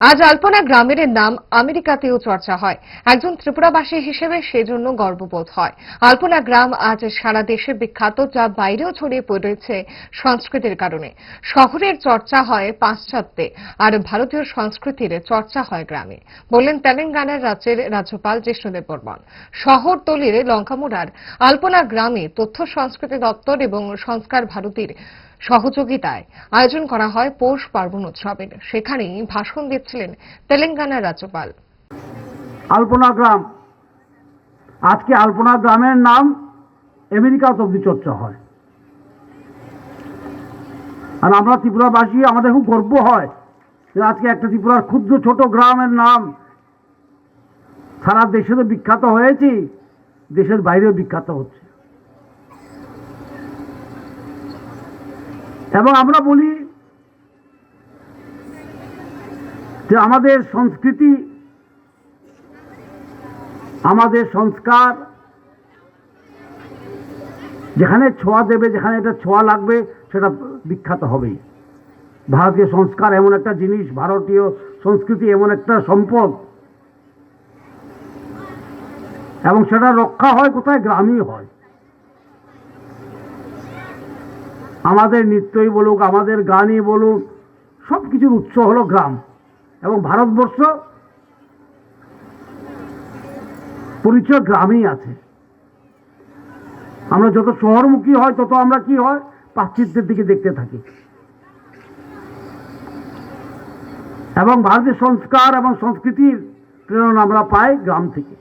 আজ আলপনা গ্রামের নাম আমেরিকাতেও চর্চা হয়। একজন ত্রিপুরাবাসী হিসেবে সেজন্য গর্ববোধ হয়। আলপনা গ্রাম আজ সারা দেশে বিখ্যাত, যা বাইরেও ছড়িয়ে পড়েছে সংস্কৃতির কারণে। শহরের চর্চা হয় পাশ্চাত্যে, আর ভারতীয় সংস্কৃতির চর্চা হয় গ্রামে। বললেন তেলেঙ্গানার রাজ্যের রাজ্যপাল জিষ্ণুদেব বর্মন শহরতলির লঙ্কামুড়ার আলপনা গ্রামে তথ্য, সংস্কৃতি দপ্তর এবং সংস্কার ভারতীর সহযোগিতায় আয়োজন করা হয় পৌষ পার্বণ উৎসবের। সেখানেই ভাষণ দিচ্ছিলেন তেলেঙ্গানার রাজ্যপাল। আলপনা গ্রাম। আজকে আলপনা গ্রামের নাম আমেরিকা অব্দি চর্চা হয়। আর আমরা ত্রিপুরাবাসী, আমাদের খুব গর্ব হয় যে আজকে একটা ত্রিপুরার ক্ষুদ্র ছোট গ্রামের নাম সারা দেশে তো বিখ্যাত হয়েছি, দেশের বাইরেও বিখ্যাত হচ্ছে। এবং আমরা বলি যে আমাদের সংস্কৃতি, আমাদের সংস্কার, যেখানে ছোঁয়া দেবে, যেখানে এটা ছোঁয়া লাগবে, সেটা বিখ্যাত হবেই। ভারতীয় সংস্কার এমন একটা জিনিস, ভারতীয় সংস্কৃতি এমন একটা সম্পদ। এবং সেটা রক্ষা হয় কোথায়? গ্রামই হয়। আমাদের নৃত্যই বলুক, আমাদের গানই বলুক সব কিছুর উৎস হলো গ্রাম। এবং ভারতবর্ষ পরিচয় গ্রামেই আছে। আমরা যত শহরমুখী হয়, তত আমরা কি হয়? পাশ্চিত্যের দিকে দেখতে থাকি। এবং ভারতের সংস্কার এবং সংস্কৃতির প্রেরণা আমরা পাই গ্রাম থেকে।